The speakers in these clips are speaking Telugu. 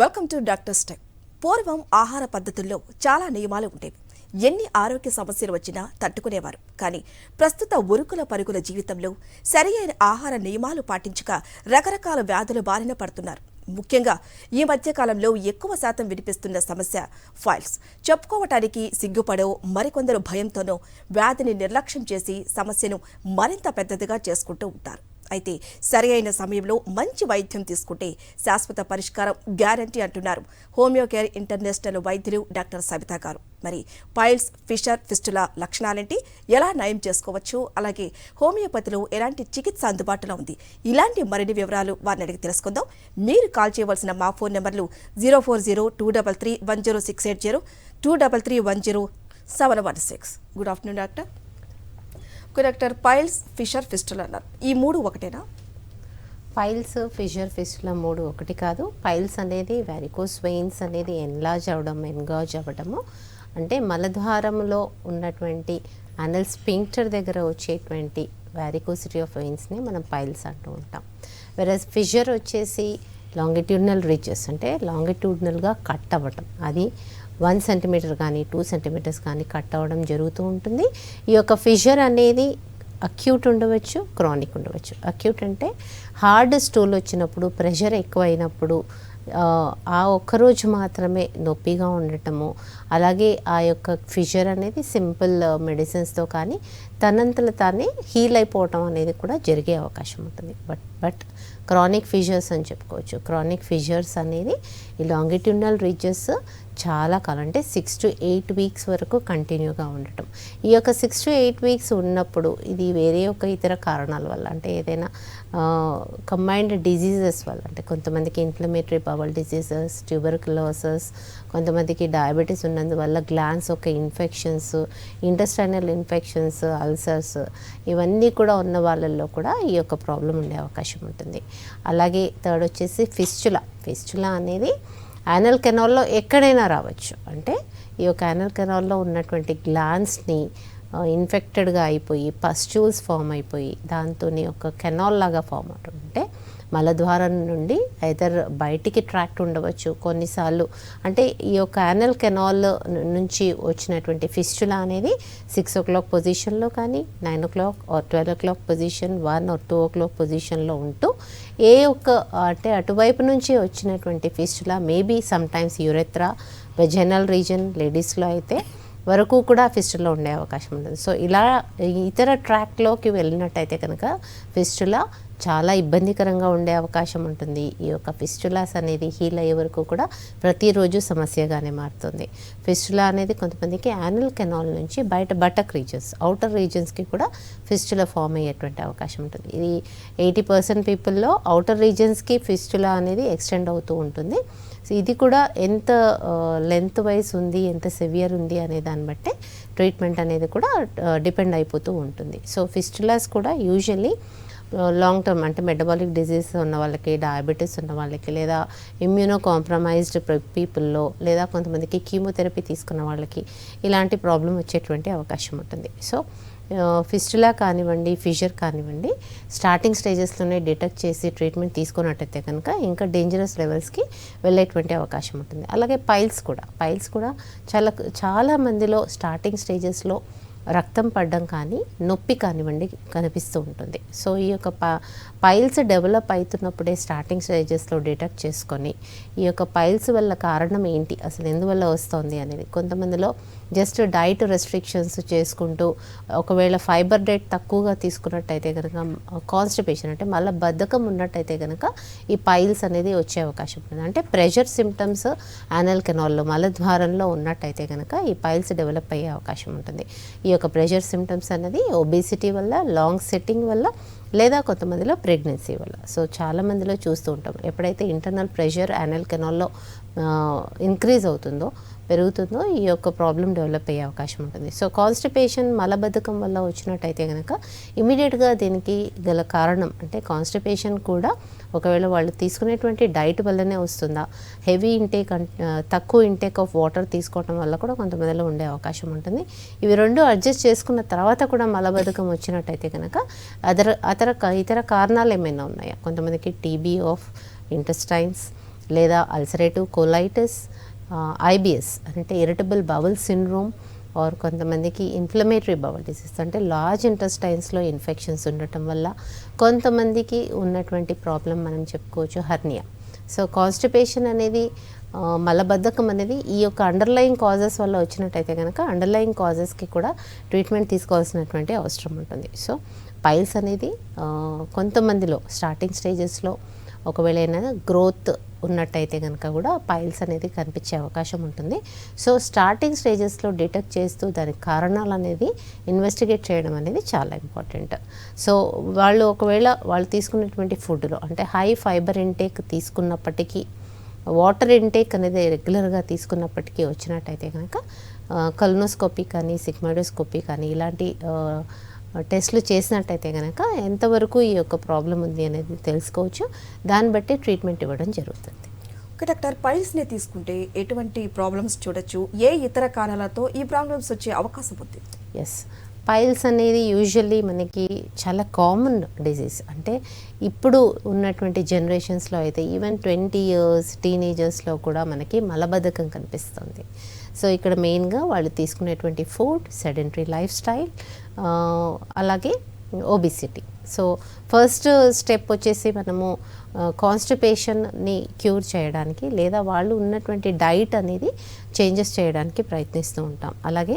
వెల్కమ్ టు డాక్టర్ స్టెప్ పూర్వం ఆహార పద్ధతుల్లో చాలా నియమాలు ఉండేవి. ఎన్ని ఆరోగ్య సమస్యలు వచ్చినా తట్టుకునేవారు. కానీ ప్రస్తుత ఉరుకుల పరుగుల జీవితంలో సరియైన ఆహార నియమాలు పాటించక రకరకాల వ్యాధుల బారిన పడుతున్నారు. ముఖ్యంగా ఈ మధ్యకాలంలో ఎక్కువ శాతం వినిపిస్తున్న సమస్య ఫైల్స్. చెప్పుకోవటానికి సిగ్గుపడో మరికొందరు భయంతోనో వ్యాధిని నిర్లక్ష్యం చేసి సమస్యను మరింత పెద్దదిగా చేసుకుంటూ ఉంటారు. అయితే సరైన సమయంలో మంచి వైద్యం తీసుకుంటే శాశ్వత పరిష్కారం గ్యారంటీ అంటున్నారు. హోమియోకేర్ ఇంటర్నేషనల్ వైద్యులు డాక్టర్ సబిత గారు. మరి పైల్స్ ఫిషర్ ఫిస్టుల లక్షణాలేంటి? ఎలా నయం చేసుకోవచ్చు? అలాగే హోమియోపతిలో ఎలాంటి చికిత్స అందుబాటులో ఉంది? ఇలాంటి మరిన్ని వివరాలు వారిని అడిగి తెలుసుకుందాం. మీరు కాల్ చేయవలసిన మా ఫోన్ నెంబర్లు zero four zero two double three one zero six eight zero two double three one zero seven one six. Good afternoon doctor. Collector piles fissure fistula అన్నారు. ఈ మూడు ఒకటేనా? పైల్స్ ఫిషర్ ఫిస్టుల మూడు ఒకటి కాదు. పైల్స్ అనేది వెరికోస్ వెయిన్స్ అనేది ఎన్లాజ్ అవ్వడం ఎన్గాజ్ అవ్వడము. అంటే మలద్వారంలో ఉన్నటువంటి అనల్ స్పింక్టర్ దగ్గర వచ్చేటువంటి వ్యారికోసిటీ ఆఫ్ వెయిన్స్ని మనం పైల్స్ అంటూ ఉంటాం. వెరస్ ఫిషర్ వచ్చేసి లాంగిట్యూడినల్ రిచెస్ అంటే లాంగిట్యూడినల్గా కట్ అవ్వటం. అది వన్ సెంటీమీటర్ కానీ టూ సెంటీమీటర్స్ కానీ కట్ అవ్వడం జరుగుతూ ఉంటుంది. ఈ యొక్క ఫిషర్ అనేది అక్యూట్ ఉండవచ్చు క్రానిక్ ఉండవచ్చు. అక్యూట్ అంటే హార్డ్ స్టూల్ వచ్చినప్పుడు ప్రెషర్ ఎక్కువైనప్పుడు ఆ, ఒక్కరోజు మాత్రమే నొప్పిగా ఉండటము అలాగే ఆ యొక్క ఫిషర్ అనేది సింపుల్ మెడిసిన్స్తో కానీ తనంతల తానే హీల్ అయిపోవటం అనేది కూడా జరిగే అవకాశం ఉంటుంది. బట్ బట్ క్రానిక్ ఫిషర్స్ అని చెప్పుకోవచ్చు. క్రానిక్ ఫిషర్స్ అనేది ఈ లాంగిట్యూనల్ రీచెస్ చాలా కాలం అంటే సిక్స్ టు ఎయిట్ వీక్స్ వరకు కంటిన్యూగా ఉండటం. ఈ యొక్క సిక్స్ టు ఎయిట్ వీక్స్ ఉన్నప్పుడు ఇది వేరే ఒక ఇతర కారణాల వల్ల అంటే ఏదైనా కంబైన్డ్ డిజీజెస్ వల్ల అంటే కొంతమందికి ఇన్ఫ్లమేటరీ బవల్ డిజీజెస్ ట్యూబర్కులోసస్ కొంతమందికి డయాబెటీస్ ఉన్నందువల్ల గ్లాన్స్ ఒక ఇన్ఫెక్షన్స్ ఇంటెస్టైనల్ ఇన్ఫెక్షన్స్ అల్సర్స్ ఇవన్నీ కూడా ఉన్న వాళ్ళల్లో కూడా ఈ యొక్క ప్రాబ్లం ఉండే అవకాశం ఉంటుంది. అలాగే థర్డ్ వచ్చేసి ఫిస్చులా ఫిస్చులా అనేది యానల్ కెనాల్లో ఎక్కడైనా రావచ్చు. అంటే ఈ యొక్క యానల్ కెనాల్లో ఉన్నటువంటి గ్లాన్స్ని ఇన్ఫెక్టెడ్గా అయిపోయి పస్ట్యూల్స్ ఫామ్ అయిపోయి దాంతో ఒక కెనాల్ లాగా ఫామ్ అవుతుంటే మలద్వారం నుండి ఐదర్ బయటికి ట్రాక్ట్ ఉండవచ్చు. కొన్నిసార్లు అంటే ఈ యొక్క యానల్ కెనాల్ నుంచి వచ్చినటువంటి ఫిస్టులా అనేది సిక్స్ ఓ క్లాక్ పొజిషన్లో కానీ nine o'clock or twelve o'clock position one or two o'clock పొజిషన్లో ఉంటూ ఏ ఒక్క అంటే అటువైపు నుంచి వచ్చినటువంటి fistula maybe sometimes urethra vaginal region లేడీస్లో అయితే వరకు కూడా ఫిస్టులా ఉండే అవకాశం ఉంటుంది సో ఇలా ఇతర ట్రాక్లోకి వెళ్ళినట్టయితే కనుక ఫిస్టులా చాలా ఇబ్బందికరంగా ఉండే అవకాశం ఉంటుంది. ఈ యొక్క ఫిస్టులాస్ అనేది హీల్ అయ్యే వరకు కూడా ప్రతిరోజు సమస్యగానే మారుతుంది. ఫిస్టులా అనేది కొంతమందికి యానల్ కెనాల్ నుంచి బయట బటక్ రీజన్స్ అవుటర్ రీజన్స్కి కూడా ఫిస్టులా ఫామ్ అయ్యేటువంటి అవకాశం ఉంటుంది. ఇది ఎయిటీ పర్సెంట్ పీపుల్లో అవుటర్ రీజన్స్కి ఫిస్టులా అనేది ఎక్స్టెండ్ అవుతూ ఉంటుంది. సో ఇది కూడా ఎంత లెంత్ వైజ్ ఉంది ఎంత సెవియర్ ఉంది అనే దాన్ని బట్టే ట్రీట్మెంట్ అనేది కూడా డిపెండ్ అయిపోతూ ఉంటుంది. సో ఫిస్టులాస్ కూడా యూజువల్లీ లాంగ్ టర్మ్ అంటే మెటబాలిక్ డిజీజ్ ఉన్న వాళ్ళకి డయాబెటీస్ ఉన్న వాళ్ళకి లేదా ఇమ్యూనో కాంప్రమైజ్డ్ పీపుల్లో లేదా కొంతమందికి కీమోథెరపీ తీసుకున్న వాళ్ళకి ఇలాంటి ప్రాబ్లం వచ్చేటువంటి అవకాశం ఉంటుంది. సో ఫిస్టులా కానివ్వండి ఫిషర్ కానివ్వండి స్టార్టింగ్ స్టేజెస్లోనే డిటెక్ట్ చేసి ట్రీట్మెంట్ తీసుకున్నట్టయితే కనుక ఇంకా డేంజరస్ లెవెల్స్కి వెళ్ళేటువంటి అవకాశం ఉంటుంది. అలాగే పైల్స్ కూడా పైల్స్ కూడా చాలా చాలా మందిలో స్టార్టింగ్ స్టేజెస్లో రక్తం పడడం కానీ నొప్పి కానివ్వండి కనిపిస్తూ ఉంటుంది. సో ఈ యొక్క ప పైల్స్ డెవలప్ అవుతున్నప్పుడే స్టార్టింగ్ స్టేజెస్లో డిటెక్ట్ చేసుకొని ఈ యొక్క పైల్స్ వల్ల కారణం ఏంటి అసలు ఎందువల్ల వస్తుంది అనేది కొంతమందిలో జస్ట్ డైట్ రెస్ట్రిక్షన్స్ చేసుకుంటూ ఒకవేళ ఫైబర్ డైట్ తక్కువగా తీసుకున్నట్టయితే కనుక కాన్స్టిపేషన్ అంటే మళ్ళీ బద్ధకం ఉన్నట్టయితే కనుక ఈ పైల్స్ అనేది వచ్చే అవకాశం ఉంటుంది. అంటే ప్రెషర్ సిమ్టమ్స్ యానల్ కెనాల్లో మలద్వారంలో ఉన్నట్టయితే కనుక ఈ పైల్స్ డెవలప్ అయ్యే అవకాశం ఉంటుంది. ఈ యొక్క ప్రెషర్ సిమ్టమ్స్ అనేది ఒబేసిటీ వల్ల లాంగ్ సెట్టింగ్ వల్ల లేదా కొంతమందిలో ప్రెగ్నెన్సీ వల్ల. సో చాలామందిలో చూస్తూ ఉంటాం. ఎప్పుడైతే ఇంటర్నల్ ప్రెషర్ యానల్ కెనాల్లో ఇంక్రీజ్ అవుతుందో పెరుగుతుందో ఈ యొక్క ప్రాబ్లం డెవలప్ అయ్యే అవకాశం ఉంటుంది. సో కాన్స్టిపేషన్ మలబద్ధకం వల్ల వచ్చినట్టయితే కనుక ఇమీడియట్గా దీనికి గల కారణం అంటే కాన్స్టిపేషన్ కూడా ఒకవేళ వాళ్ళు తీసుకునేటువంటి డైట్ వల్లనే వస్తుందా? హెవీ ఇంటేక్ తక్కువ ఇంటేక్ ఆఫ్ వాటర్ తీసుకోవడం వల్ల కూడా కొంతమందిలో ఉండే అవకాశం ఉంటుంది. ఇవి రెండు అడ్జస్ట్ చేసుకున్న తర్వాత కూడా మలబద్ధకం వచ్చినట్టయితే కనుక అదర అతర ఇతర కారణాలు ఏమైనా ఉన్నాయా? కొంతమందికి టీబీ ఆఫ్ ఇంటెస్టైన్స్ లేదా అల్సరేటివ్ కోలైటిస్ ఐబిఎస్ అంటే ఇరిటబుల్ బవల్ సిండ్రోమ్ ఆర్ కొంతమందికి ఇన్ఫ్లమేటరీ బవల్ డిసీజ్ అంటే లార్జ్ ఇంటెస్టైన్స్లో ఇన్ఫెక్షన్స్ ఉండటం వల్ల కొంతమందికి ఉన్నటువంటి ప్రాబ్లం మనం చెప్పుకోవచ్చు హర్నియా. సో కాన్స్టిపేషన్ అనేది మలబద్ధకం అనేది ఈ యొక్క అండర్లయింగ్ కాజెస్ వల్ల వచ్చినట్టయితే కనుక అండర్లయింగ్ కాజెస్కి కూడా ట్రీట్మెంట్ తీసుకోవాల్సినటువంటి అవసరం ఉంటుంది. సో పైల్స్ అనేది కొంతమందిలో స్టార్టింగ్ స్టేజెస్లో ఒకవేళ ఏదైనా గ్రోత్ ఉన్నట్టయితే కనుక కూడా పైల్స్ అనేది కనిపించే అవకాశం ఉంటుంది. సో స్టార్టింగ్ స్టేజెస్లో డిటెక్ట్ చేస్తూ దానికి కారణాలు అనేది ఇన్వెస్టిగేట్ చేయడం అనేది చాలా ఇంపార్టెంట్ సో వాళ్ళు ఒకవేళ వాళ్ళు తీసుకున్నటువంటి ఫుడ్లో అంటే హై ఫైబర్ ఇంటేక్ తీసుకున్నప్పటికీ వాటర్ ఇంటేక్ అనేది రెగ్యులర్గా తీసుకున్నప్పటికీ వచ్చినట్టయితే కనుక కల్నోస్కోపీ కానీ సిగ్మాడోస్కోపీ కానీ ఇలాంటి టెస్ట్లు చేసినట్టయితే కనుక ఎంతవరకు ఈ యొక్క ప్రాబ్లం ఉంది అనేది తెలుసుకోవచ్చు. దాన్ని బట్టి ట్రీట్మెంట్ ఇవ్వడం జరుగుతుంది. Okay doctor. పైల్స్ని తీసుకుంటే ఎటువంటి ప్రాబ్లమ్స్ చూడొచ్చు? ఏ ఇతర కారణాలతో ఈ ప్రాబ్లమ్స్ వచ్చే అవకాశం ఉంది? ఎస్ పైల్స్ అనేది యూజువల్లీ మనకి చాలా కామన్ డిజీజ్ అంటే ఇప్పుడు ఉన్నటువంటి జనరేషన్స్లో అయితే ఈవెన్ ట్వంటీ ఇయర్స్ టీనేజర్స్లో కూడా మనకి మలబద్ధకం కనిపిస్తుంది. సో ఇక్కడ మెయిన్గా వాళ్ళు తీసుకునేటువంటి ఫుడ్ సెడెంటరీ లైఫ్ స్టైల్ అలాగే ఓబిసిటీ సో ఫస్ట్ స్టెప్ వచ్చేసి మనము కాన్స్టిపేషన్ని క్యూర్ చేయడానికి లేదా వాళ్ళు ఉన్నటువంటి డైట్ అనేది చేంజెస్ చేయడానికి ప్రయత్నిస్తూ ఉంటాం. అలాగే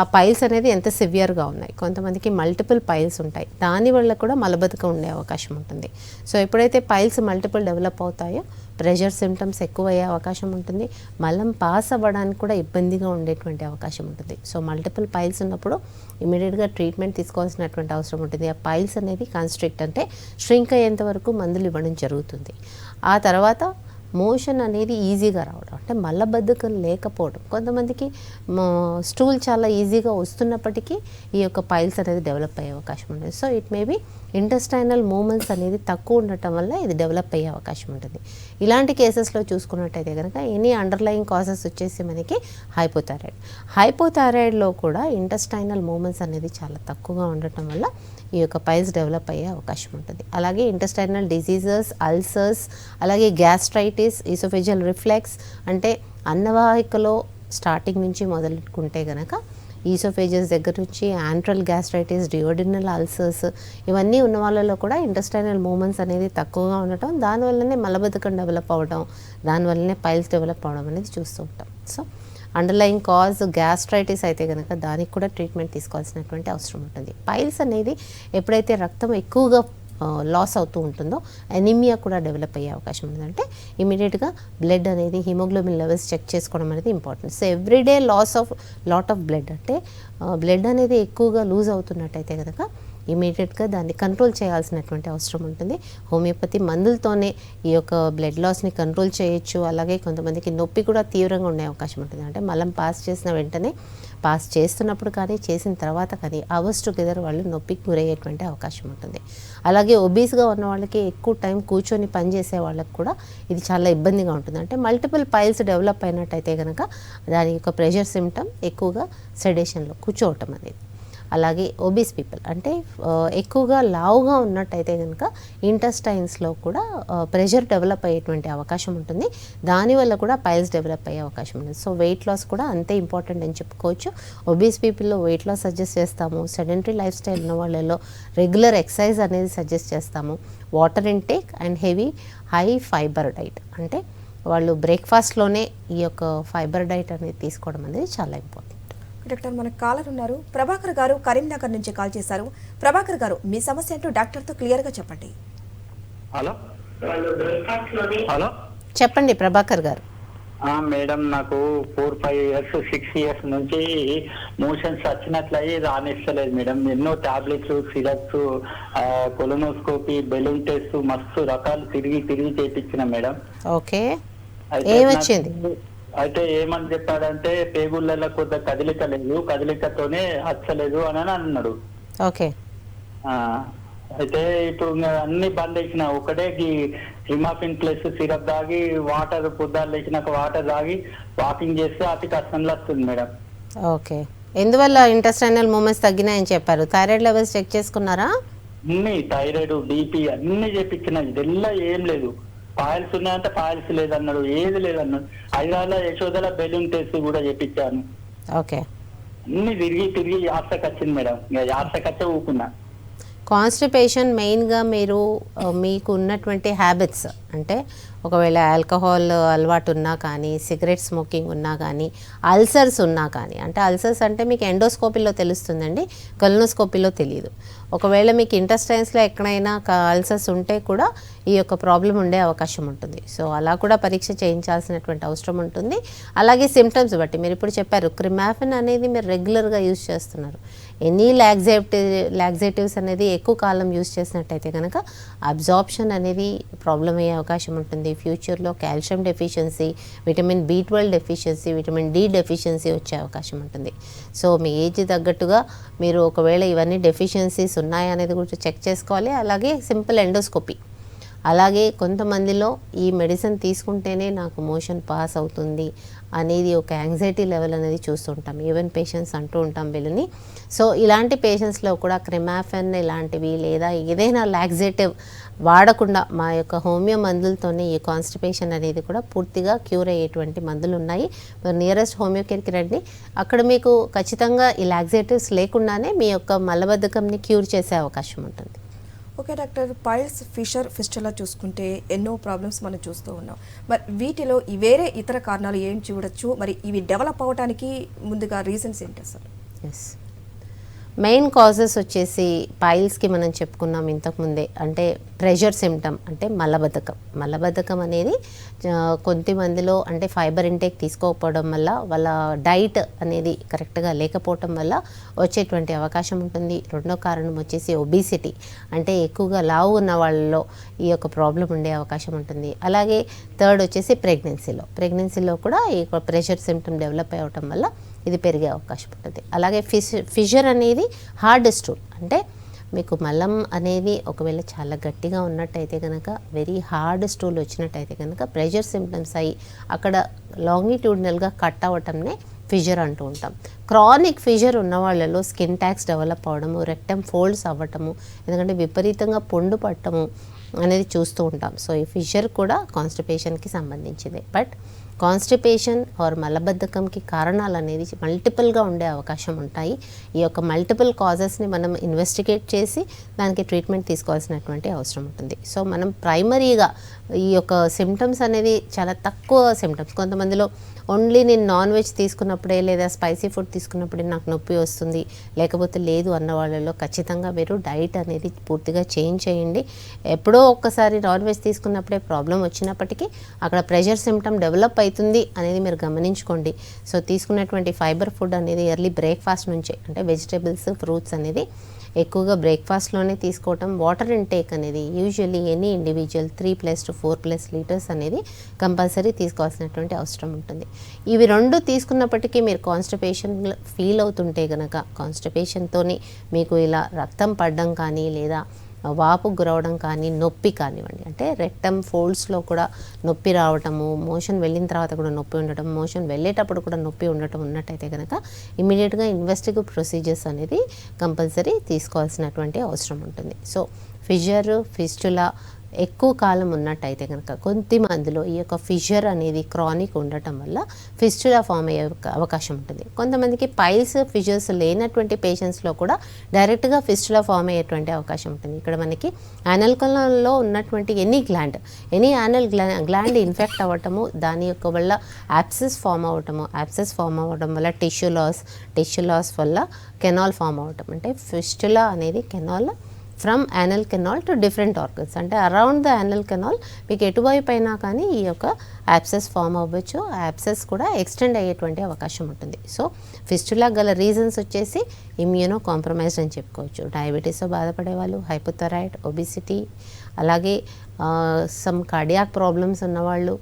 ఆ పైల్స్ అనేది ఎంత సివియర్గా ఉన్నాయి. కొంతమందికి మల్టిపుల్ పైల్స్ ఉంటాయి. దానివల్ల కూడా మలబద్ధకం ఉండే అవకాశం ఉంటుంది. సో ఎప్పుడైతే పైల్స్ మల్టిపుల్ డెవలప్ అవుతాయో ప్రెషర్ సిమ్టమ్స్ ఎక్కువ అయ్యే అవకాశం ఉంటుంది. మలం పాస్ అవ్వడానికి కూడా ఇబ్బందిగా ఉండేటువంటి అవకాశం ఉంటుంది. సో మల్టిపుల్ పైల్స్ ఉన్నప్పుడు ఇమీడియట్గా ట్రీట్మెంట్ తీసుకోవాల్సినటువంటి అవసరం ఉంటుంది. ఆ పైల్స్ అనేది కాన్స్ట్రిక్ట్ అంటే ష్రింక్ అయ్యేంత వరకు మందులు ఇవ్వడం జరుగుతుంది. ఆ తర్వాత మోషన్ అనేది ఈజీగా రావడం అంటే మలబద్ధకం లేకపోవడం. కొంతమందికి స్టూల్ చాలా ఈజీగా వస్తున్నప్పటికీ ఈ యొక్క పైల్స్ అనేది డెవలప్ అయ్యే అవకాశం ఉంటుంది. So it may be intestinal movements అనేది తక్కువ ఉండటం వల్ల ఇది డెవలప్ అయ్యే అవకాశం ఉంటుంది. ఇలాంటి కేసెస్లో చూసుకున్నట్టయితే కనుక ఎనీ అండర్లయింగ్ కాసెస్ వచ్చేసి మనకి హైపోథైరాయిడ్. హైపోథైరాయిడ్లో కూడా ఇంటెస్టైనల్ మూమెంట్స్ అనేది చాలా తక్కువగా ఉండటం వల్ల ఈ యొక్క పైల్స్ డెవలప్ అయ్యే అవకాశం ఉంటుంది. అలాగే ఇంటెస్టైనల్ డిసీజెస్ అల్సర్స్ అలాగే గ్యాస్ట్రైటిస్ ఈసోఫెజల్ రిఫ్లెక్స్ అంటే అన్నవాహికలో స్టార్టింగ్ నుంచి మొదలుకుంటే గనక ఈసోఫేజెస్ దగ్గర నుంచి యాంట్రల్ గ్యాస్ట్రైటిస్ డియోడినల్ అల్సర్స్ ఇవన్నీ ఉన్న వాళ్ళలో కూడా ఇంటెస్టైనల్ మూమెంట్స్ అనేది తక్కువగా ఉండటం దానివల్లనే మలబద్ధకం డెవలప్ అవ్వడం దానివల్లనే పైల్స్ డెవలప్ అవ్వడం అనేది చూస్తూ ఉంటాం. సో అండర్లయింగ్ కాజ్ గ్యాస్ట్రైటిస్ అయితే కనుక దానికి కూడా ట్రీట్మెంట్ తీసుకోవాల్సినటువంటి అవసరం ఉంటుంది. పైల్స్ అనేది ఎప్పుడైతే రక్తం ఎక్కువగా లాస్ అవుతూ ఉంటుందో ఎనీమియా కూడా డెవలప్ అయ్యే అవకాశం ఉందంటే ఇమీడియట్గా బ్లడ్ అనేది హిమోగ్లోబిన్ లెవెల్స్ చెక్ చేసుకోవడం అనేది important so everyday loss of lot of blood అంటే బ్లడ్ అనేది ఎక్కువగా లూజ్ అవుతున్నట్టయితే కనుక ఇమీడియట్గా దాన్ని కంట్రోల్ చేయాల్సినటువంటి అవసరం ఉంటుంది. హోమియోపతి మందులతోనే ఈ యొక్క బ్లడ్ లాస్ని కంట్రోల్ చేయొచ్చు. అలాగే కొంతమందికి నొప్పి కూడా తీవ్రంగా ఉండే అవకాశం ఉంటుంది. అంటే మలం పాస్ చేసిన వెంటనే పాస్ చేస్తున్నప్పుడు కానీ చేసిన తర్వాత కానీ అవర్స్ టుగెదర్ వాళ్ళు నొప్పికి గురయ్యేటువంటి అవకాశం ఉంటుంది. అలాగే ఒబీస్గా ఉన్న వాళ్ళకి ఎక్కువ టైం కూర్చొని పనిచేసే వాళ్ళకి కూడా ఇది చాలా ఇబ్బందిగా ఉంటుంది. అంటే మల్టిపుల్ పైల్స్ డెవలప్ అయినట్టయితే కనుక దాని యొక్క ప్రెషర్ సిమ్టమ్ ఎక్కువగా సెడేషన్లో కూర్చోవటం అనేది. అలాగే ఒబీస్ పీపుల్ అంటే ఎక్కువగా లావుగా ఉన్నట్టయితే కనుక ఇంటెస్టైన్స్లో కూడా ప్రెషర్ డెవలప్ అయ్యేటువంటి అవకాశం ఉంటుంది. దానివల్ల కూడా పైల్స్ డెవలప్ అయ్యే అవకాశం ఉంటుంది. సో వెయిట్ లాస్ కూడా అంతే ఇంపార్టెంట్ అని చెప్పుకోవచ్చు. ఒబీస్ పీపుల్లో వెయిట్ లాస్ సజెస్ట్ చేస్తాము. సెడెంటరీ లైఫ్ స్టైల్ ఉన్న వాళ్ళలో రెగ్యులర్ ఎక్సర్సైజ్ అనేది సజెస్ట్ చేస్తాము. Water intake and heavy high fiber diet అంటే వాళ్ళు బ్రేక్ఫాస్ట్లోనే ఈ యొక్క ఫైబర్ డైట్ అనేది తీసుకోవడం అనేది చాలా ఇంపార్టెంట్ డాక్టర్ మన కాలర్ ఉన్నారు. ప్రభాకర్ గారు కరీంనగర్ నుంచి కాల్ చేశారు. ప్రభాకర్ గారు మీ సమస్య ఏంటో డాక్టర్తో క్లియర్గా చెప్పండి. హలో? హలో? చెప్పండి ప్రభాకర్ గారు. ఆ, మేడం నాకు four five years six years నుంచి మోషన్స్ వచ్చినట్లయి రానిస్తలేదు మేడం. ఎన్నో tablets syrups colonoscopy balloon test మస్తు రకాలు తిరిగి తిరిగి చేపించిన మేడం. ఓకే. ఏమొచ్చింది? అయితే ఏమని చెప్పాడంటే పేగుళ్ళలో కొద్ది కదలిక లేదు కదలికతోనే వచ్చలేదు అని అని అన్నాడు. ఓకే. ఆ, అయితే ఇప్పుడు అన్ని బంద్ చేసిన ఒకటే హిమాఫిన్ ప్లస్ సిరప్ తాగి వాటర్ పొద్దాలు లేచినాక వాటర్ తాగి వాకింగ్ చేస్తే అతి కష్టంలో వస్తుంది మేడం. ఓకే. ఎందువల్ల ఇంటెస్టైనల్ మూమెంట్స్ తగ్గినాయని చెప్పారు? థైరాయిడ్ లెవెల్స్ చెక్ చేసుకున్నారా? అన్ని థైరాయిడ్ బీపీ అన్ని చేపించిన ఇదెల్లా ఏం లేదు. పాయల్స్ ఉన్నాయంటే పాయల్స్ లేదన్నాడు ఏది లేదన్నాడు. హైదరాబాద్ యశోదల బెలూన్ టెస్ట్ కూడా చేపించాను. ఓకే. అన్ని తిరిగి తిరిగి యాసకి వచ్చింది మేడం. యాసకి వచ్చే ఊకున్నా. కాన్స్టిపేషన్ మెయిన్గా మీరు మీకు ఉన్నటువంటి హ్యాబిట్స్ అంటే ఒకవేళ ఆల్కహాల్ అలవాటు ఉన్నా కానీ సిగరెట్ స్మోకింగ్ ఉన్నా కానీ అల్సర్స్ ఉన్నా కానీ అంటే అల్సర్స్ అంటే మీకు ఎండోస్కోపీలో తెలుస్తుందండి కొలనోస్కోపీలో తెలియదు ఒకవేళ మీకు ఇంటెస్టైన్స్లో ఎక్కడైనా అల్సర్స్ ఉంటే కూడా ఈ యొక్క ప్రాబ్లం ఉండే అవకాశం ఉంటుంది. సో అలా కూడా పరీక్ష చేయించాల్సినటువంటి అవసరం ఉంటుంది. అలాగే సిమ్టమ్స్ బట్టి మీరు ఇప్పుడు చెప్పారు క్రిమాఫిన్ అనేది మీరు రెగ్యులర్గా యూజ్ చేస్తున్నారు. ఎనీ లాక్సేటివ్ లాక్సేటివ్స్ అనేది ఎక్కువ కాలం యూజ్ చేసినట్టయితే కనుక అబ్జార్ప్షన్ అనేది ప్రాబ్లం అయ్యే అవకాశం ఉంటుంది. ఫ్యూచర్లో calcium deficiency vitamin B twelve deficiency vitamin D deficiency వచ్చే అవకాశం ఉంటుంది. సో మీ ఏజ్ తగ్గట్టుగా మీరు ఒకవేళ ఇవన్నీ డెఫిషియన్సీస్ ఉన్నాయా అనేది కూడా చెక్ చేసుకోవాలి. అలాగే సింపుల్ ఎండోస్కోపీ అలాగే కొంతమందిలో ఈ మెడిసిన్ తీసుకుంటేనే నాకు మోషన్ పాస్ అవుతుంది. అనేది ఒక యాంగ్జైటీ లెవెల్ అనేది చూస్తుంటాం. ఈవెన్ పేషెంట్స్ అంటూ ఉంటాం వీళ్ళని. సో ఇలాంటి పేషెంట్స్లో కూడా క్రిమాఫెన్ ఇలాంటివి లేదా ఏదైనా లాక్సేటివ్ వాడకుండా మా యొక్క హోమియో మందులతోనే ఈ కాన్స్టిపేషన్ అనేది కూడా పూర్తిగా క్యూర్ అయ్యేటువంటి మందులు ఉన్నాయి. నియరెస్ట్ హోమియో కేర్కి రండి. అక్కడ మీకు ఖచ్చితంగా ఈ లాక్సేటివ్స్ లేకుండానే మీ యొక్క మలబద్ధకంని క్యూర్ చేసే అవకాశం ఉంటుంది. Okay doctor. Piles fissure fistula చూసుకుంటే ఎన్నో ప్రాబ్లమ్స్ మనం చూస్తూ ఉన్నాం. మరి వీటిలో వేరే ఇతర కారణాలు ఏం చూడొచ్చు? మరి ఇవి డెవలప్ అవ్వడానికి ముందుగా రీజన్స్ ఏంటి అసలు? ఎస్ మెయిన్ కాజెస్ వచ్చేసి పైల్స్కి మనం చెప్పుకున్నాం ఇంతకుముందే అంటే ప్రెషర్ సిమ్టమ్ అంటే మలబద్ధకం. మలబద్ధకం అనేది కొంతమందిలో అంటే ఫైబర్ ఇంటేక్ తీసుకోకపోవడం వల్ల వాళ్ళ డైట్ అనేది కరెక్ట్గా లేకపోవటం వల్ల వచ్చేటువంటి అవకాశం ఉంటుంది. రెండో కారణం వచ్చేసి ఒబిసిటీ అంటే ఎక్కువగా లావు ఉన్న వాళ్ళలో ఈ యొక్క ప్రాబ్లం ఉండే అవకాశం ఉంటుంది. అలాగే థర్డ్ వచ్చేసి ప్రెగ్నెన్సీలో ప్రెగ్నెన్సీలో కూడా ఈ ప్రెషర్ సిమ్టమ్ డెవలప్ అవ్వటం వల్ల ఇది పెరిగే అవకాశం ఉంటుంది. అలాగే ఫిష్ ఫిషర్ అనేది హార్డ్ స్టూల్ అంటే మీకు మలం అనేది ఒకవేళ చాలా గట్టిగా ఉన్నట్టయితే కనుక వెరీ హార్డ్ స్టూల్ వచ్చినట్టయితే కనుక ప్రెషర్ సిమ్టమ్స్ అయ్యి అక్కడ లాంగిట్యూడినల్గా కట్ అవ్వటంనే ఫిజర్ అంటూ ఉంటాం. క్రానిక్ ఫిజర్ ఉన్న వాళ్ళలో స్కిన్ ట్యాక్స్ డెవలప్ అవ్వడము రెక్టమ్ ఫోల్డ్స్ అవ్వటము ఎందుకంటే విపరీతంగా పొండు పట్టము అనేది చూస్తూ ఉంటాం. సో ఈ ఫిషర్ కూడా కాన్స్టిపేషన్కి సంబంధించింది. బట్ కాన్స్టిపేషన్ ఆర్ మలబద్ధకంకి కారణాలు అనేది మల్టిపుల్గా ఉండే అవకాశం ఉంటాయి. ఈ యొక్క మల్టిపుల్ కాజెస్ని మనం ఇన్వెస్టిగేట్ చేసి దానికి ట్రీట్మెంట్ తీసుకోవాల్సినటువంటి అవసరం ఉంటుంది. సో మనం ప్రైమరీగా ఈ యొక్క సిమ్టమ్స్ అనేది చాలా తక్కువ సిమ్టమ్స్ కొంతమందిలో ఓన్లీ నేను నాన్ వెజ్ తీసుకున్నప్పుడే లేదా స్పైసీ ఫుడ్ తీసుకున్నప్పుడే నాకు నొప్పి వస్తుంది లేకపోతే లేదు అన్న వాళ్ళలో ఖచ్చితంగా మీరు డైట్ అనేది పూర్తిగా చేంజ్ చేయండి. ఎప్పుడో ఒక్కసారి నాన్ వెజ్ తీసుకున్నప్పుడే ప్రాబ్లం వచ్చినప్పటికీ అక్కడ ప్రెషర్ సిమ్టమ్ డెవలప్ అయ్యి అవుతుంది అనేది మీరు గమనించుకోండి. సో తీసుకున్నటువంటి ఫైబర్ ఫుడ్ అనేది ఎర్లీ బ్రేక్ఫాస్ట్ నుంచే అంటే వెజిటేబుల్స్ ఫ్రూట్స్ అనేది ఎక్కువగా బ్రేక్ఫాస్ట్లోనే తీసుకోవటం వాటర్ ఇంటేక్ అనేది usually any individual three plus to four plus liters అనేది కంపల్సరీ తీసుకోవాల్సినటువంటి అవసరం ఉంటుంది. ఇవి రెండు తీసుకున్నప్పటికీ మీరు కాన్స్టిపేషన్ ఫీల్ అవుతుంటే కనుక కాన్స్టిపేషన్తోని మీకు ఇలా రక్తం పడడం కానీ లేదా వాపు గురవడం కానీ నొప్పి కానివ్వండి. అంటే రెక్టమ్ ఫోల్డ్స్లో కూడా నొప్పి రావటము మోషన్ వెళ్ళిన తర్వాత కూడా నొప్పి ఉండటం మోషన్ వెళ్ళేటప్పుడు కూడా నొప్పి ఉండటం ఉన్నట్టయితే కనుక ఇమీడియట్గా ఇన్వెస్టిగేటివ్ ప్రొసీజర్స్ అనేది కంపల్సరీ తీసుకోవాల్సినటువంటి అవసరం ఉంటుంది. సో ఫిజర్ ఫిస్టులా ఎక్కువ కాలం ఉన్నట్టయితే కనుక కొంతమందిలో ఈ యొక్క ఫిషర్ అనేది క్రానిక్ ఉండటం వల్ల ఫిస్టులా ఫామ్ అయ్యే అవకాశం ఉంటుంది. కొంతమందికి పైల్స్ ఫిషర్స్ లేనటువంటి పేషెంట్స్లో కూడా డైరెక్ట్గా ఫిస్టులా ఫామ్ అయ్యేటువంటి అవకాశం ఉంటుంది. ఇక్కడ మనకి యానల్కలంలో ఉన్నటువంటి any gland any anal gla gland infect అవ్వటము దాని యొక్క వల్ల యాప్సెస్ ఫామ్ అవ్వటము యాప్సెస్ ఫామ్ అవ్వడం వల్ల టిష్యూ లాస్ టిష్యూ లాస్ వల్ల కెనాల్ ఫామ్ అవ్వటం. అంటే ఫిస్టులా అనేది canal from anal canal to different organs అంటే అరౌండ్ ద యానల్ కెనాల్ మీకు ఎటువైపు అయినా కానీ ఈ యొక్క యాప్సెస్ ఫామ్ అవ్వచ్చు. ఆ యాప్సెస్ కూడా ఎక్స్టెండ్ అయ్యేటువంటి అవకాశం ఉంటుంది. సో ఫిస్టులా గల రీజన్స్ వచ్చేసి ఇమ్యూనో కాంప్రమైజ్డ్ అని చెప్పుకోవచ్చు. డయాబెటీస్తో బాధపడే వాళ్ళు హైపోథైరాయిడ్ ఒబిసిటీ అలాగే సమ్ కార్డియాక్ ప్రాబ్లమ్స్ ఉన్నవాళ్ళు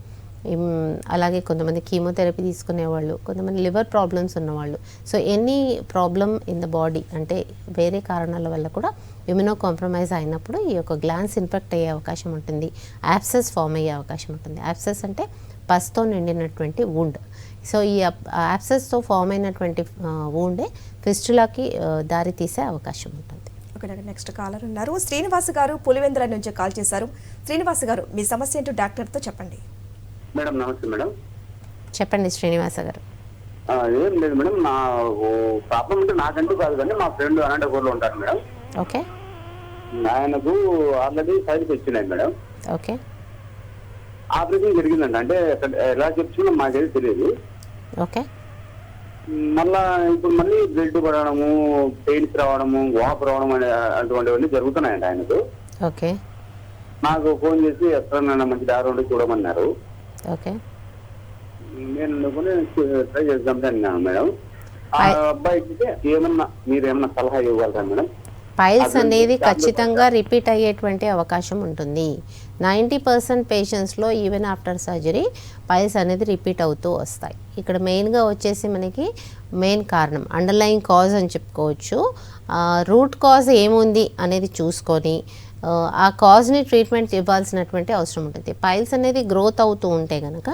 అలాగే కొంతమంది కీమోథెరపీ తీసుకునేవాళ్ళు కొంతమంది లివర్ ప్రాబ్లమ్స్ ఉన్నవాళ్ళు. So any problem in the body అంటే వేరే కారణాల వల్ల కూడా ఇమ్యునో కాంప్రమైజ్ అయినప్పుడు ఈ యొక్క గ్లాన్స్ ఇన్ఫెక్ట్ అయ్యే అవకాశం ఉంటుంది. యాప్సెస్ ఫామ్ అయ్యే అవకాశం ఉంటుంది. యాప్సెస్ అంటే పస్తో నిండినటువంటి వుండ్. సో ఈ యాప్సెస్తో ఫామ్ అయినటువంటి వూండే ఫిస్టులాకి దారి తీసే అవకాశం ఉంటుంది. ఒక నెక్స్ట్ కాలర్ ఉన్నారు. శ్రీనివాస్ గారు పులివెందుల నుంచి కాల్ చేశారు. శ్రీనివాస్ గారు మీ సమస్య ఏంటో డాక్టర్తో చెప్పండి. మేడం నమస్తే మేడం. చెప్పండి శ్రీనివాస గారు. ఏం లేదు మేడం నా ప్రాబ్లం అంటే నాకంటూ కాదు కానీ మా ఫ్రెండ్ అనంతపూర్లో ఉంటారు మేడం. ఓకే. ఆయనకు ఆల్రెడీ సైడ్కి వచ్చినాయి మేడం. ఓకే. ఆపరేషన్ జరిగిందండి అంటే ఎక్కడ- ఎలా చెప్తున్నా మాకేది తెలియదు. ఓకే. మళ్ళా ఇప్పుడు మళ్ళీ బ్లడ్ పడడము పెయిన్స్ రావడము వాపు రావడం అనే అటువంటివన్నీ జరుగుతున్నాయండి ఆయనకు. ఓకే. నాకు ఫోన్ చేసి ఎక్కడైనా మంచి దారి ఉంటే చూడమన్నారు. ఓకే. నేను అనుకుని ట్రై చేద్దాం అన్నాను మేడం. ఆ అయ్- అబ్బాయికి ఏమన్నా మీరు ఏమన్నా సలహా ఇవ్వగలరా మేడం? పైల్స్ అనేది ఖచ్చితంగా రిపీట్ అయ్యేటువంటి అవకాశం ఉంటుంది. నైంటీ పర్సెంట్ పేషెంట్స్లో ఈవెన్ ఆఫ్టర్ సర్జరీ పైల్స్ అనేది రిపీట్ అవుతూ వస్తాయి. ఇక్కడ మెయిన్గా వచ్చేసి మనకి మెయిన్ కారణం అండర్లయింగ్ కాజ్ అని చెప్పుకోవచ్చు. రూట్ కాజ్ ఏముంది అనేది చూసుకొని ఆ, కాజ్ని ట్రీట్మెంట్ ఇవ్వాల్సినటువంటి అవసరం ఉంటుంది. పైల్స్ అనేది గ్రోత్ అవుతూ ఉంటే కనుక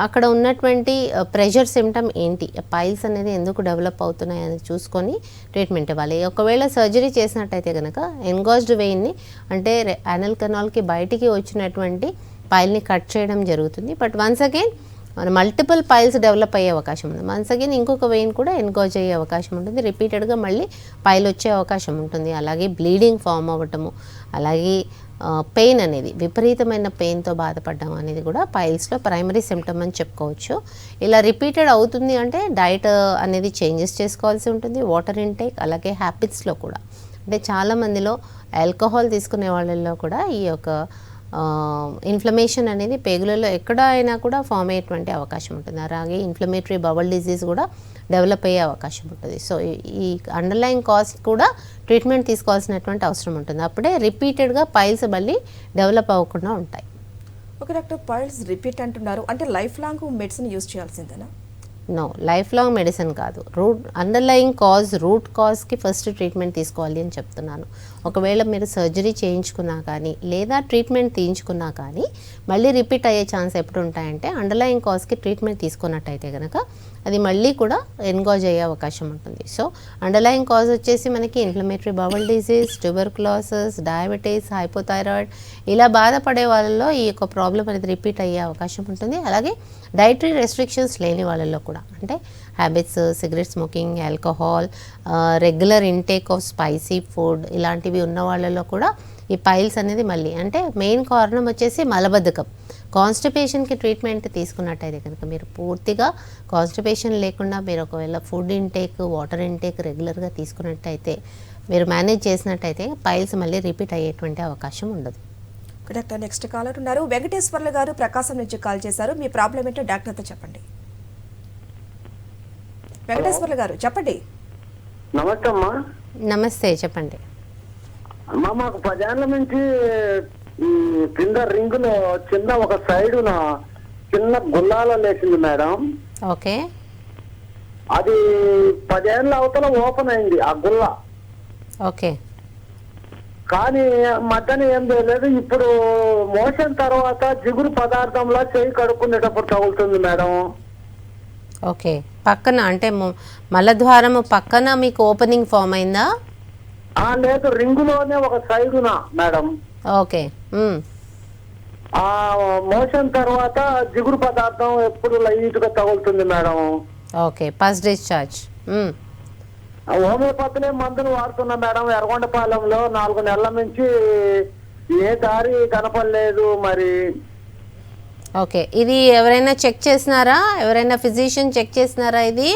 అక్కడ ఉన్నటువంటి ప్రెషర్ సిమ్టమ్ ఏంటి? పైల్స్ అనేది ఎందుకు డెవలప్ అవుతున్నాయి అని చూసుకొని ట్రీట్మెంట్ ఇవ్వాలి. ఒకవేళ సర్జరీ చేసినట్టయితే కనుక ఎన్గాజ్డ్ వెయిన్ని అంటే యానల్ కెనాల్కి బయటికి వచ్చినటువంటి పైల్ని కట్ చేయడం జరుగుతుంది. బట్ వన్స్ అగైన్ మన మల్టిపుల్ పైల్స్ డెవలప్ అయ్యే అవకాశం ఉంది. వన్స్ అగైన్ ఇంకొక వెయిన్ కూడా ఎన్గోజ్ అయ్యే అవకాశం ఉంటుంది. రిపీటెడ్గా మళ్ళీ పైల్ వచ్చే అవకాశం ఉంటుంది. అలాగే బ్లీడింగ్ ఫామ్ అవ్వటము అలాగే పెయిన్ అనేది విపరీతమైన పెయిన్తో బాధపడడం అనేది కూడా పైల్స్లో ప్రైమరీ సిమ్టమ్ అని చెప్పుకోవచ్చు. ఇలా రిపీటెడ్ అవుతుంది అంటే డైట్ అనేది చేంజెస్ చేసుకోవాల్సి ఉంటుంది. వాటర్ ఇంటేక్ అలాగే హ్యాబిట్స్లో కూడా. అంటే చాలామందిలో ఆల్కహాల్ తీసుకునే వాళ్ళల్లో కూడా ఈ యొక్క ఇన్ఫ్లమేషన్ అనేది పేగులలో ఎక్కడ అయినా కూడా ఫామ్ అయ్యేటువంటి అవకాశం ఉంటుంది. అలాగే ఇన్ఫ్లమేటరీ బవల్ డిజీజ్ కూడా డెవలప్ అయ్యే అవకాశం ఉంటుంది. సో ఈ- ఈ అండర్లైన్ కాజ్ కూడా ట్రీట్మెంట్ తీసుకోవాల్సినటువంటి అవసరం ఉంటుంది. అప్పుడే రిపీటెడ్గా పైల్స్ మళ్ళీ డెవలప్ అవ్వకుండా ఉంటాయి. ఓకే డాక్టర్ పైల్స్ రిపీట్ అంటున్నారు. అంటే లైఫ్ లాంగ్ మెడిసిన్ యూజ్ చేయాల్సిందేనా? నో లైఫ్ లాంగ్ మెడిసిన్ కాదు రూట్ అండర్లయింగ్ కాజ్ రూట్ కాజ్కి ఫస్ట్ ట్రీట్మెంట్ తీసుకోవాలి అని చెప్తున్నాను. ఒకవేళ మీరు సర్జరీ చేయించుకున్నా కానీ లేదా ట్రీట్మెంట్ తీయించుకున్నా కానీ మళ్ళీ రిపీట్ అయ్యే ఛాన్స్ ఎప్పుడు ఉంటాయంటే అండర్లయింగ్ కాజ్కి ట్రీట్మెంట్ తీసుకున్నట్టయితే కనుక అది మళ్ళీ కూడా ఎన్గాజ్ అయ్యే అవకాశం ఉంటుంది. సో అండర్లయింగ్ కాజ్ వచ్చేసి మనకి inflammatory bowel disease tuberculosis diabetes hypothyroid ఇలా బాధపడే వాళ్ళలో ఈ యొక్క ప్రాబ్లం అనేది రిపీట్ అయ్యే అవకాశం ఉంటుంది. అలాగే డైటరీ రెస్ట్రిక్షన్స్ లేని వాళ్ళల్లో కూడా అంటే habits cigarette smoking alcohol regular intake of spicy food ఇలాంటివి ఉన్న వాళ్ళలో కూడా ఈ పైల్స్ అనేది మళ్ళీ అంటే మెయిన్ కారణం వచ్చేసి మలబద్ధకం. కాన్స్టిపేషన్కి ట్రీట్మెంట్ తీసుకున్నట్టయితే కనుక మీరు పూర్తిగా కాన్స్టిపేషన్ లేకుండా మీరు ఒకవేళ ఫుడ్ ఇంటేక్ వాటర్ ఇంటేక్ రెగ్యులర్గా తీసుకున్నట్టయితే మీరు మేనేజ్ చేసినట్టయితే పైల్స్ మళ్ళీ రిపీట్ అయ్యేటువంటి అవకాశం ఉండదు. డాక్టర్ నెక్స్ట్ కాలర్ ఉన్నారు. వెంకటేశ్వర్లు గారు ప్రకాశం నుంచి కాల్ చేశారు. మీ ప్రాబ్లం ఏంటో డాక్టర్తో చెప్పండి. వెంకటేశ్వర్లు గారు చెప్పండి. నమస్తే అమ్మా. నమస్తే చెప్పండి. అమ్మా మాకు పదేళ్ళ నుంచి ఈ కింద రింగులో చిన్న ఒక సైడున చిన్న గుల్లాల లేచింది మేడం. ఓకే. అది పదేళ్ళ అవతల ఓపెన్ అయింది ఆ గుల్ల. ఓకే. కానీ మధ్యన ఏం చేయలేదు ఇప్పుడు మోషన్ తర్వాత జిగురు పదార్థంలో చేయి కడుక్కునేటప్పుడు తగులుతుంది మేడం. ఓకే. పక్కన అంటే మలద్వారము పక్కన మీకు ఓపెనింగ్ ఫామ్ అయిందా? ఆ లేదు రింగులోనే ఒక సైడున మేడం. ఓకే. ఆ మోషన్ తర్వాత జిగురు పదార్థం ఎప్పుడు లైట్గా తగులుతుంది మేడం. Okay first discharge. హోమియోపతినే మందులు వాడుతున్నా మేడం. ఎర్రగొండపాలెంలో నాలుగు నెలల నుంచి ఏ దారి కనపడలేదు మరి. ఓకే ఇది ఎవరైనా చెక్ చేసినారా? ఎవరైనా ఫిజిషియన్ చెక్ చేసినారా ఇది?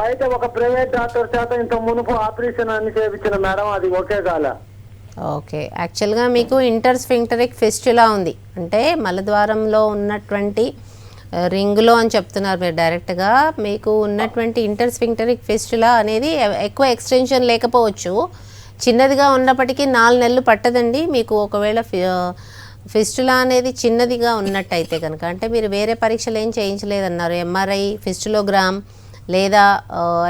బయట ఒక ప్రైవేట్ డాక్టర్ చేత ఇంత మునుపు ఆపరేషన్ అని చేపించిన మేడం అది ఒకే కాల. ఓకే. యాక్చువల్గా మీకు ఇంటర్ స్ఫింక్టరిక్ ఫిస్టులా ఉంది. అంటే మలద్వారంలో ఉన్నటువంటి రింగ్లో రింగులో అని చెప్తున్నారు మీరు డైరెక్ట్గా. మీకు ఉన్నటువంటి ఇంటర్స్ఫింక్టరిక్ ఫిస్టులా అనేది ఎక్కువ ఎక్స్టెన్షన్ లేకపోవచ్చు. చిన్నదిగా ఉన్నప్పటికీ నాలుగు నెలలు పట్టదండి. మీకు ఒకవేళ ఫి- ఫిస్టులా అనేది చిన్నదిగా ఉన్నట్టయితే కనుక అంటే మీరు వేరే పరీక్షలు ఏం చేయించలేదన్నారు. ఎంఆర్ఐ ఫిస్టులోగ్రామ్ లేదా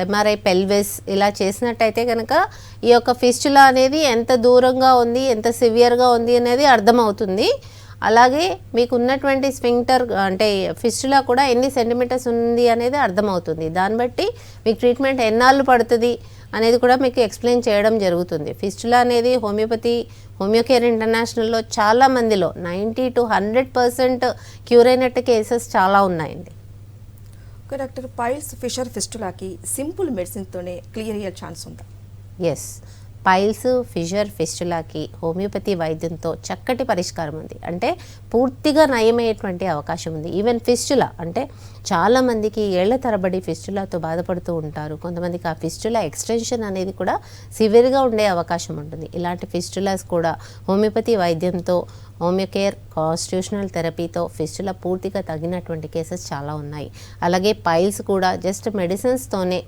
ఎంఆర్ఐ పెల్విస్ ఇలా చేసినట్టయితే కనుక ఈ యొక్క ఫిస్టులా అనేది ఎంత దూరంగా ఉంది ఎంత సివియర్గా ఉంది అనేది అర్థమవుతుంది. అలాగే మీకు ఉన్నటువంటి స్పింక్టర్ అంటే ఫిస్టులా కూడా ఎన్ని సెంటీమీటర్స్ ఉంది అనేది అర్థమవుతుంది. దాన్ని బట్టి మీకు ట్రీట్మెంట్ ఎన్నాళ్ళు పడుతుంది అనేది కూడా మీకు ఎక్స్ప్లెయిన్ చేయడం జరుగుతుంది. ఫిస్టులా అనేది హోమియోపతి హోమియోకేర్ ఇంటర్నేషనల్లో చాలా మందిలో ninety to hundred percent cure అయినట్టు కేసెస్ చాలా ఉన్నాయండి. డాక్టర్ పైల్స్ ఫిషర్ ఫిస్టులాకి సింపుల్ మెడిసిన్తోనే క్లియర్ అయ్యే ఛాన్స్ ఉందా? ఎస్ పైల్స్ ఫిషర్ ఫిస్టులాకి హోమియోపతి వైద్యంతో చక్కటి పరిష్కారం ఉంది. అంటే పూర్తిగా నయమయ్యేటువంటి అవకాశం ఉంది. ఈవెన్ ఫిస్టులా అంటే చాలామందికి ఏళ్ళ తరబడి ఫిస్టులాతో బాధపడుతూ ఉంటారు. కొంతమందికి ఆ ఫిస్టులా ఎక్స్టెన్షన్ అనేది కూడా సివియర్గా ఉండే అవకాశం ఉంటుంది. ఇలాంటి ఫిస్టులాస్ కూడా హోమియోపతి వైద్యంతో హోమియోకేర్ కాన్స్టిట్యూషనల్ థెరపీతో ఫిస్టులా పూర్తిగా తగినటువంటి కేసెస్ చాలా ఉన్నాయి. అలాగే పైల్స్ కూడా జస్ట్ మెడిసిన్స్తోనే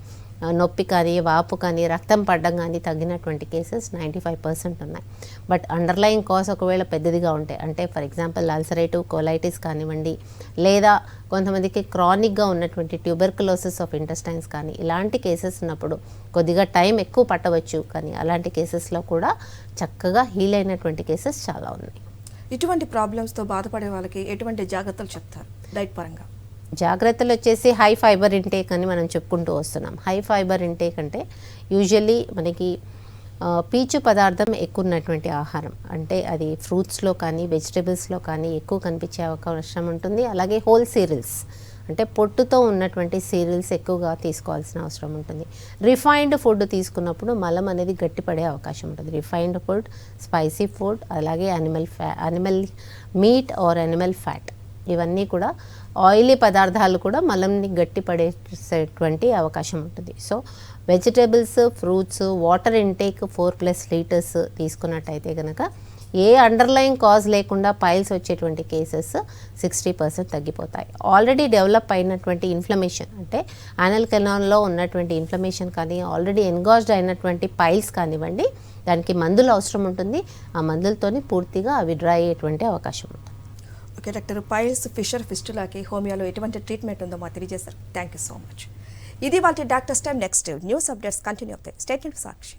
నొప్పి కానీ వాపు కానీ రక్తం పడడం కానీ తగ్గినటువంటి కేసెస్ నైంటీ ఫైవ్ పర్సెంట్ ఉన్నాయి. బట్ అండర్లయింగ్ కాజ్ ఒకవేళ పెద్దదిగా ఉంటాయి అంటే ఫర్ ఎగ్జాంపుల్ అల్సరేటివ్ కోలైటిస్ కానివ్వండి లేదా కొంతమందికి క్రానిక్గా ఉన్నటువంటి ట్యూబర్కులోసిస్ ఆఫ్ ఇంటెస్టైన్స్ కానీ ఇలాంటి కేసెస్ ఉన్నప్పుడు కొద్దిగా టైం ఎక్కువ పట్టవచ్చు. కానీ అలాంటి కేసెస్లో కూడా చక్కగా హీల్ అయినటువంటి కేసెస్ చాలా ఉన్నాయి. ఇటువంటి ప్రాబ్లమ్స్తో బాధపడే వాళ్ళకి ఎటువంటి జాగ్రత్తలు చెప్తారు? డైట్ పరంగా. జాగ్రత్తలు వచ్చేసి హై ఫైబర్ ఇంటేక్ అని మనం చెప్పుకుంటూ వస్తున్నాం. హై ఫైబర్ ఇంటేక్ అంటే యూజువల్లీ మనకి పీచు పదార్థం ఎక్కువ ఉన్నటువంటి ఆహారం. అంటే అది ఫ్రూట్స్లో కానీ వెజిటబుల్స్లో కానీ ఎక్కువ కనిపించే అవకాశం ఉంటుంది. అలాగే హోల్ సీరియల్స్ అంటే పొట్టుతో ఉన్నటువంటి సీరియల్స్ ఎక్కువగా తీసుకోవాల్సిన అవసరం ఉంటుంది. రిఫైన్డ్ ఫుడ్ తీసుకున్నప్పుడు మలం అనేది గట్టిపడే అవకాశం ఉంటుంది. రిఫైన్డ్ ఫుడ్ స్పైసీ ఫుడ్ అలాగే అనిమల్ ఫ్యా animal meat or animal fat ఇవన్నీ కూడా ఆయిలీ పదార్థాలు కూడా మలంని గట్టిపడేసేటువంటి అవకాశం ఉంటుంది. So vegetables fruits water intake four plus liters తీసుకున్నట్టయితే కనుక ఏ అండర్లైన్ కాజ్ లేకుండా పైల్స్ వచ్చేటువంటి కేసెస్ సిక్స్టీ పర్సెంట్ తగ్గిపోతాయి. ఆల్రెడీ డెవలప్ అయినటువంటి ఇన్ఫ్లమేషన్ అంటే యానల్ కెనాల్లో ఉన్నటువంటి ఇన్ఫ్లమేషన్ కానీ ఆల్రెడీ ఎన్గాజ్డ్ అయినటువంటి పైల్స్ కానివ్వండి దానికి మందులు అవసరం ఉంటుంది. ఆ మందులతోని పూర్తిగా అవి డ్రై అయ్యేటువంటి అవకాశం ఉంటుంది. ఓకే డాక్టర్ పైల్స్ ఫిషర్ ఫిస్టులాకి హోమియోలో ఎటువంటి ట్రీట్మెంట్ ఉందో మాకు తెలియజేశారు. థ్యాంక్ యూ సో మచ్ ఇది వాళ్ళ doctors time. Next news updates continue అవుతాయి స్టేట్మెంట్ సాక్షి.